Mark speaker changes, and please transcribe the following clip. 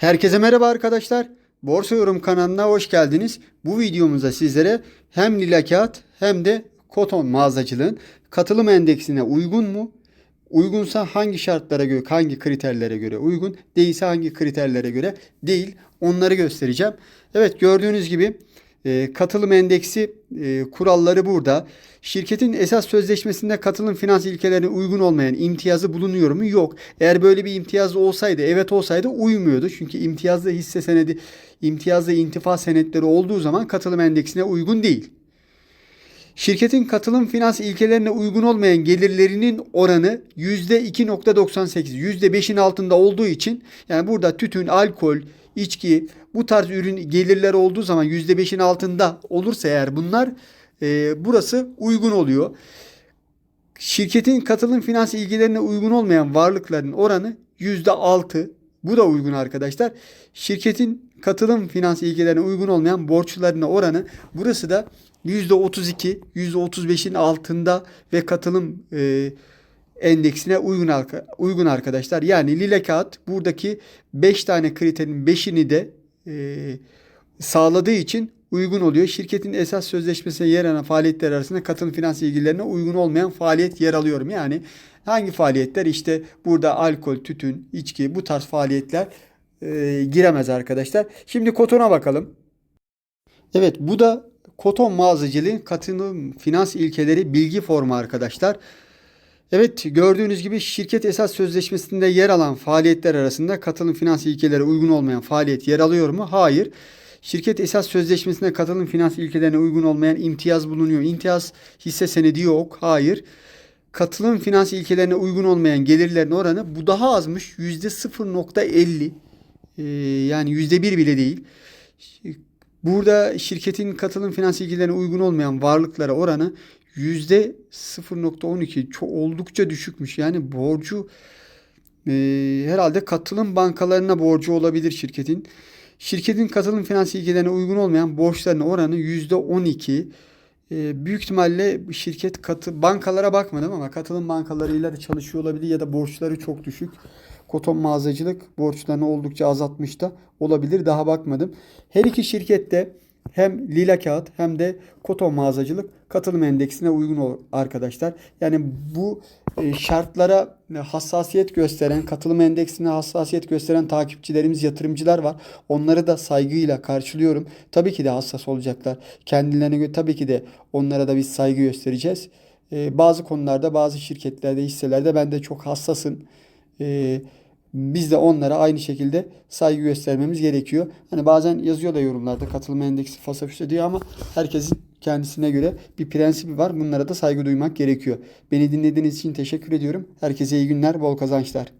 Speaker 1: Herkese merhaba arkadaşlar. Borsa Yorum kanalına hoş geldiniz. Bu videomuzda sizlere hem lila kağıt hem de koton mağazacılığın katılım endeksine uygun mu? Uygunsa hangi şartlara göre, hangi kriterlere göre uygun, değilse hangi kriterlere göre değil onları göstereceğim. Evet gördüğünüz gibi e, katılım endeksi e, kuralları burada. Şirketin esas sözleşmesinde katılım finans ilkelerine uygun olmayan imtiyazı bulunuyor mu? Yok. Eğer böyle bir imtiyaz olsaydı, evet olsaydı uymuyordu. Çünkü imtiyazlı hisse senedi, imtiyazlı intifa senetleri olduğu zaman katılım endeksine uygun değil. Şirketin katılım finans ilkelerine uygun olmayan gelirlerinin oranı %2.98, %5'in altında olduğu için yani burada tütün, alkol, içki bu tarz ürün gelirler olduğu zaman %5'in altında olursa eğer bunlar e, burası uygun oluyor. Şirketin katılım finans ilgilerine uygun olmayan varlıkların oranı %6. Bu da uygun arkadaşlar. Şirketin katılım finans ilgilerine uygun olmayan borçlarına oranı burası da %32, %35'in altında ve katılım e, endeksine uygun uygun arkadaşlar. Yani lila kağıt buradaki 5 tane kriterin 5'ini de e, sağladığı için uygun oluyor. Şirketin esas sözleşmesine yer alan faaliyetler arasında katılım finans ilgilerine uygun olmayan faaliyet yer alıyorum. Yani hangi faaliyetler işte burada alkol, tütün, içki bu tarz faaliyetler e, giremez arkadaşlar. Şimdi kotona bakalım. Evet bu da koton mağazacılığın katılım finans ilkeleri bilgi formu arkadaşlar. Evet gördüğünüz gibi şirket esas sözleşmesinde yer alan faaliyetler arasında katılım finans ilkeleri uygun olmayan faaliyet yer alıyor mu? Hayır. Şirket esas sözleşmesinde katılım finans ilkelerine uygun olmayan imtiyaz bulunuyor. İmtiyaz hisse senedi yok. Hayır. Katılım finans ilkelerine uygun olmayan gelirlerin oranı bu daha azmış. %0.50. Ee, yani %1 bile değil. Burada şirketin katılım finans ilgilerine uygun olmayan varlıklara oranı yüzde 0.12 çok oldukça düşükmüş. Yani borcu e, herhalde katılım bankalarına borcu olabilir şirketin. Şirketin katılım finans ilgilerine uygun olmayan borçlarının oranı yüzde 12. E, büyük ihtimalle şirket katı bankalara bakmadım ama katılım bankalarıyla da çalışıyor olabilir ya da borçları çok düşük. Koton mağazacılık borçlarını oldukça azaltmış da olabilir. Daha bakmadım. Her iki şirkette hem lila kağıt hem de koton mağazacılık katılım endeksine uygun ol- arkadaşlar. Yani bu e, şartlara hassasiyet gösteren, katılım endeksine hassasiyet gösteren takipçilerimiz, yatırımcılar var. Onları da saygıyla karşılıyorum. Tabii ki de hassas olacaklar. Kendilerine göre tabii ki de onlara da biz saygı göstereceğiz. E, bazı konularda, bazı şirketlerde, hisselerde ben de çok hassasım. E, biz de onlara aynı şekilde saygı göstermemiz gerekiyor. Hani bazen yazıyor da yorumlarda katılım endeksi fasafiş diyor ama herkesin kendisine göre bir prensibi var. Bunlara da saygı duymak gerekiyor. Beni dinlediğiniz için teşekkür ediyorum. Herkese iyi günler, bol kazançlar.